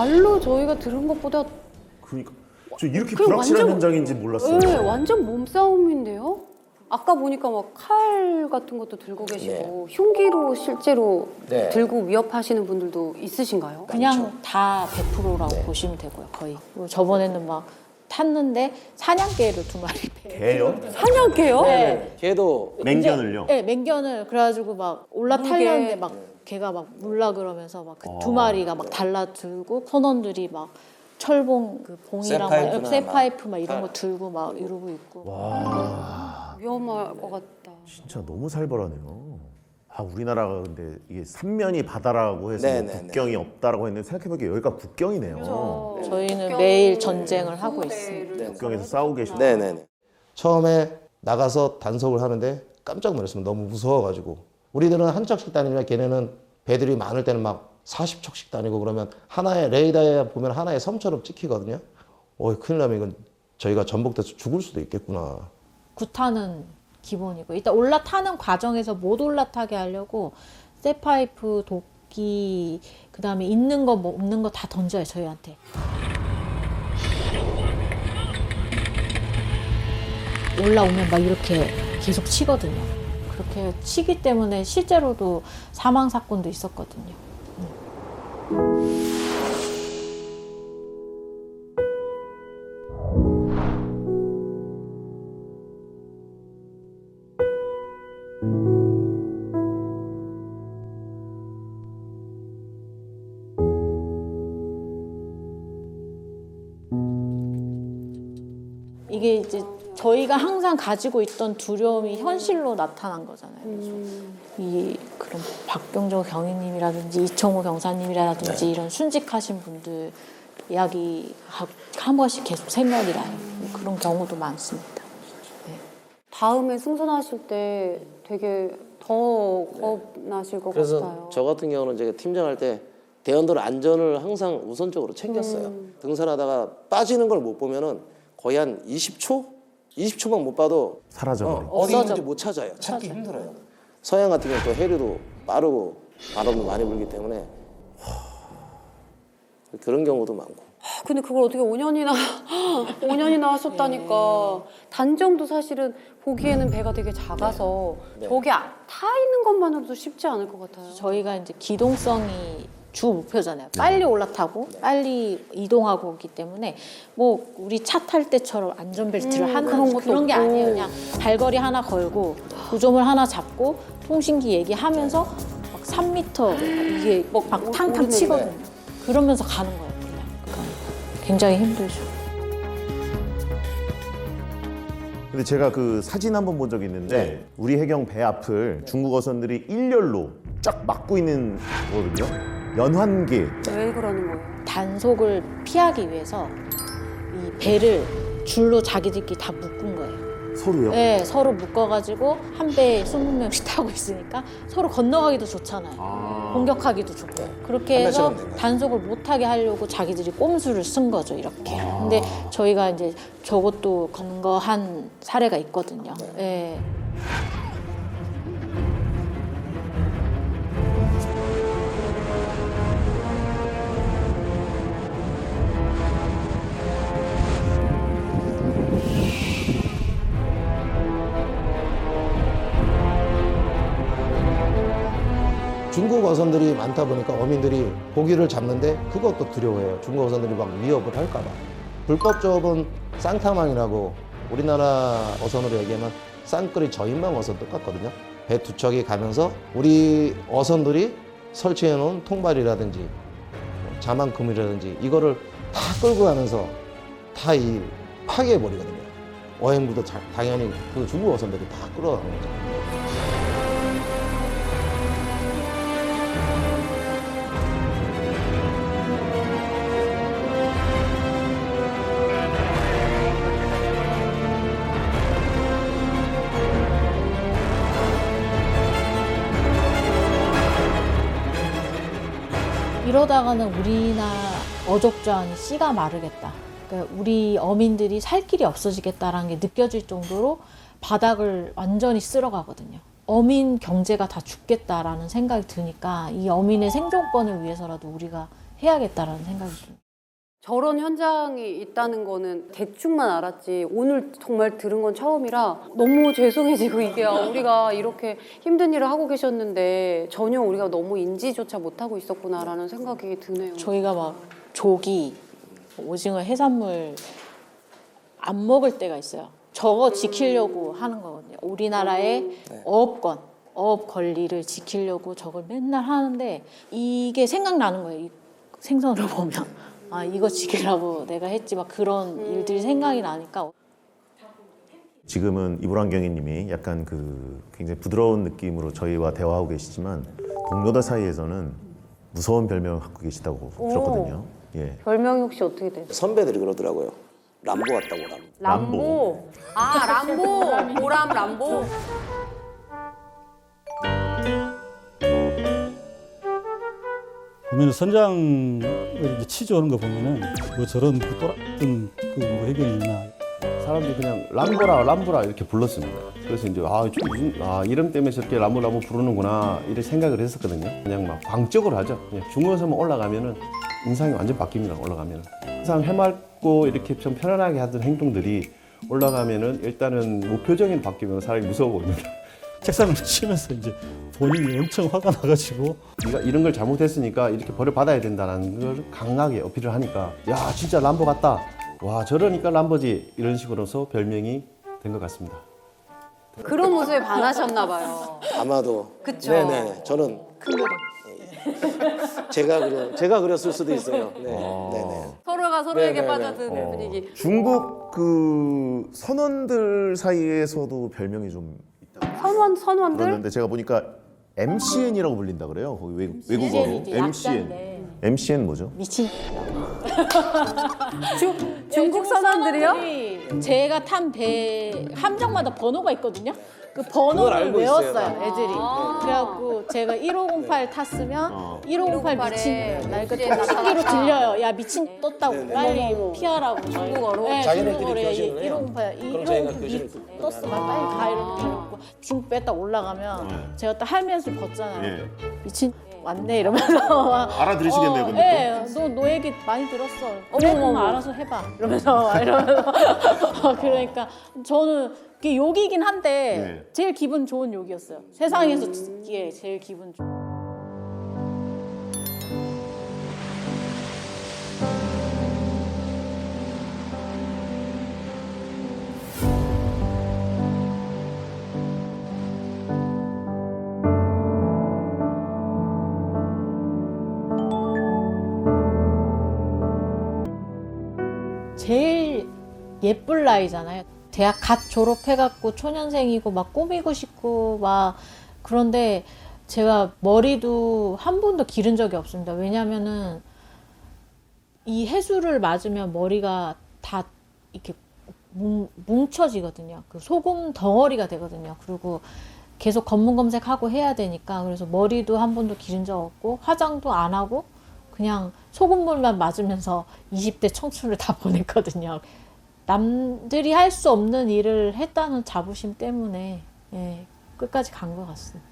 말로 저희가 들은 것보다 그러니까 저 이렇게 불확실한 완전- 현장인지 몰랐어요. 네, 완전 몸싸움인데요. 아까 보니까 막 칼 같은 것도 들고 계시고 흉기로 실제로 네. 들고 위협하시는 분들도 있으신가요? 그냥 다 100%라고 보시면 되고요, 거의. 그리고 저번에는 막 탔는데 사냥개를 두 마리 배. 개요? 사냥개요? 네. 걔도 맹견을요? 네, 맹견을 그래가지고 막 올라타려는데. 막 걔가 막 물라 그러면서 막 그두 어. 마리가 막 달라들고 선원들이 막 철봉 그 봉이랑 쇠파이프나 막 쇠파이프 막 이런 막거 들고 막 이러고 있고 위험할 것 같다. 진짜 너무 살벌하네요. 아 우리나라가 근데 이게 삼면이 바다라고 해서 뭐 네네네. 국경이 없다라고 했는데 생각해보니까 여기가 국경이네요. 그래서 저희는 국경 매일 전쟁을 하고 있습니다. 국경에서 싸우고 계시죠. 네네네. 처음에 나가서 단속을 하는데 깜짝 놀랐습니다. 너무 무서워가지고. 우리들은 한 척씩 다니면 걔네는 배들이 많을 때는 막 40척씩 다니고 그러면 하나의 레이더에 보면 하나의 섬처럼 찍히거든요. 어, 큰일 나면 이건 저희가 전복돼서 죽을 수도 있겠구나. 구타는 기본이고 일단 올라타는 과정에서 못 올라타게 하려고 쇠파이프 도끼 그다음에 있는 거 뭐 없는 거 다 던져요 저희한테 올라오면 막 이렇게 계속 치거든요 그렇게 치기 때문에 실제로도 사망 사건도 있었거든요 이게 이제 저희가 항상 가지고 있던 두려움이 현실로 나타난 거잖아요. 그래서 이 그런 박병조 경위님이라든지 이청호 경사님이라든지 이런 순직하신 분들 이야기 한 번씩 계속 생각이 나요. 그런 경우도 많습니다. 다음에 승선하실 때 되게 더 겁나실 것 그래서 같아요. 저 같은 경우는 제가 팀장할 때 대원들 안전을 항상 우선적으로 챙겼어요. 음. 등산하다가 빠지는 걸 못 보면은 거의 한 20초? 20초만 못 봐도 사라져버린. 어, 디. 있는지 못 찾아요. 찾기 힘들어요. 서양 같은 경우는 또 해류도 빠르고 바람도 많이 불기 때문에 그런 경우도 많고. 아, 근데 그걸 어떻게 5년이나 5년이나 하셨다니까 단정도 사실은 보기에는 배가 되게 작아서 네. 저기 아- 타 있는 것만으로도 쉽지 않을 것 같아요. 저희가 이제 기동성이 주 목표잖아요. 빨리 올라타고 빨리 이동하고 오기 때문에 뭐 우리 차 탈 때처럼 안전벨트를 음, 하는 그런 그런, 것도 게 없고. 아니에요. 그냥 발걸이 하나 걸고 구조물 하나 잡고 통신기 얘기하면서 막 3m 이게 막막 오- 탕탕 치거든요. 그러면서 가는 거예요. 그냥. 그러니까 굉장히 힘들죠. 근데 제가 그 사진 한 번 본 적이 있는데 네. 우리 해경 배 앞을 중국 어선들이 일렬로 쫙 막고 있는 거거든요. 연환기. 왜 그러는 거예요? 단속을 피하기 위해서 이 배를 줄로 자기들끼리 다 묶은 거예요. 서로요. 네, 서로 묶어가지고 한 배에 20명씩 타고 있으니까 서로 건너가기도 좋잖아요. 공격하기도 좋고. 그렇게 한 해서 명씩. 단속을 못하게 하려고 자기들이 꼼수를 쓴 거죠, 이렇게. 근데 저희가 이제 저것도 검거한 사례가 있거든요. 네. 어선들이 많다 보니까 어민들이 고기를 잡는데 그것도 두려워해요. 중국 어선들이 막 위협을 할까봐. 불법 조업은 쌍타망이라고 우리나라 어선으로 얘기하면 쌍끌이 저인망 어선 똑같거든요. 배 두 척이 가면서 우리 어선들이 설치해 놓은 통발이라든지 뭐 자만 그물이라든지 이거를 다 끌고 가면서 다 이 파괴해 버리거든요. 어행부도 자- 당연히 그 중국 어선들이 다 끌어가는 거죠. 이러다가는 우리나라 어족자원이 씨가 마르겠다. 그러니까 우리 어민들이 살 길이 없어지겠다라는 게 느껴질 정도로 바닥을 완전히 쓸어가거든요. 어민 경제가 다 죽겠다라는 생각이 드니까 이 어민의 생존권을 위해서라도 우리가 해야겠다라는 생각이 듭니다. 저런 현장이 있다는 거는 대충만 알았지 오늘 정말 들은 건 처음이라 너무 죄송해지고 이게 아, 우리가 이렇게 힘든 일을 하고 계셨는데 전혀 우리가 너무 인지조차 못하고 있었구나라는 생각이 드네요. 저희가 막 조기, 오징어, 해산물 안 먹을 때가 있어요. 저거 지키려고 하는 거거든요. 우리나라의 어업권, 어업 권리를 지키려고 저걸 맨날 하는데 이게 생각나는 거예요. 이 생선을 보면 아 이거 지키려고 내가 했지 막 그런 일들이 생각이 나니까 지금은 이불환경희님이 약간 그 굉장히 부드러운 느낌으로 저희와 대화하고 계시지만 동료들 사이에서는 무서운 별명을 갖고 계시다고 들었거든요. 예. 별명이 혹시 어떻게 돼요? 선배들이 그러더라고요. 람보 같다고 람보. 람보. 아 람보 보람 람보. 보면은 선장을 이제 치조하는 거 보면은 뭐 저런 그 또라이던 그뭐 해결이 있나 사람들이 그냥 람보라 람보라 이렇게 불렀습니다. 그래서 이제 아, 좀 무슨 아 이름 때문에 저렇게 람보 람보 부르는구나 이런 생각을 했었거든요. 그냥 막 광적으로 하죠. 그냥 중간에서만 올라가면은 인상이 완전 바뀝니다. 올라가면은 항상 해맑고 이렇게 좀 편안하게 하던 행동들이 올라가면은 일단은 무표정이 바뀌면 사람이 무서워 보입니다. 책상을 치면서 이제 본인이 엄청 화가 나가지고 네가 이런 걸 잘못했으니까 이렇게 벌을 받아야 된다는 걸 강하게 어필을 하니까 야 진짜 람보 같다. 와 저러니까 람보지 이런 식으로서 별명이 된 것 같습니다. 그런 모습에 반하셨나 봐요. 아마도. 그쵸. 네네. 저는 큰 그림. 제가 그려 제가 그렸을 수도 있어요. 네. 네네. 서로가 서로에게 네네네. 빠져드는 분위기. 중국 그 선원들 사이에서도 별명이 좀 선원 선원들 들었는데 제가 보니까 MCN이라고 불린다 그래요. 거기 외, 외국어로 MCN. 약자인데. MCN 뭐죠? 미친. 중국 선원들이요? 선원들이 제가 탄 배 함정마다 번호가 있거든요. 그 번호를 알고 외웠어요, 있어요. 애들이. 그래갖고 제가 1508 탔으면 1508 미친 에나 이거 MCN 톡식기로 들려요. 야 미친 떴다고 네네. 빨리 피하라고. 중국어로? 네, 중국어로 교신을 해요? 1508 그럼 저희가 1508 교신을 미- 떴어, 막 빨리 가 이렇게 해놓고 중국 배딱 올라가면 제가 딱 할매수 벗잖아요. 예. 미친 왔네 이러면서 막 알아들으시겠네요, 어, 근데 예, 너, 너 얘기 많이 들었어. 그래, 그럼 알아서 해봐. 이러면서, 막 이러면서. 그러니까 저는 그게 욕이긴 한데 네. 제일 기분 좋은 욕이었어요. 세상에서 듣기에 제일 기분 좋은. 예쁠 나이잖아요. 대학 갓 졸업해갖고 초년생이고 막 꾸미고 싶고 막 그런데 제가 머리도 한 번도 기른 적이 없습니다. 왜냐면은 이 해수를 맞으면 머리가 다 이렇게 뭉, 뭉쳐지거든요. 그 소금 덩어리가 되거든요. 그리고 계속 검문 검색하고 해야 되니까 그래서 머리도 한 번도 기른 적 없고 화장도 안 하고 그냥 소금물만 맞으면서 20대 청춘을 다 보냈거든요. 남들이 할 수 없는 일을 했다는 자부심 때문에 예, 끝까지 간 것 같습니다.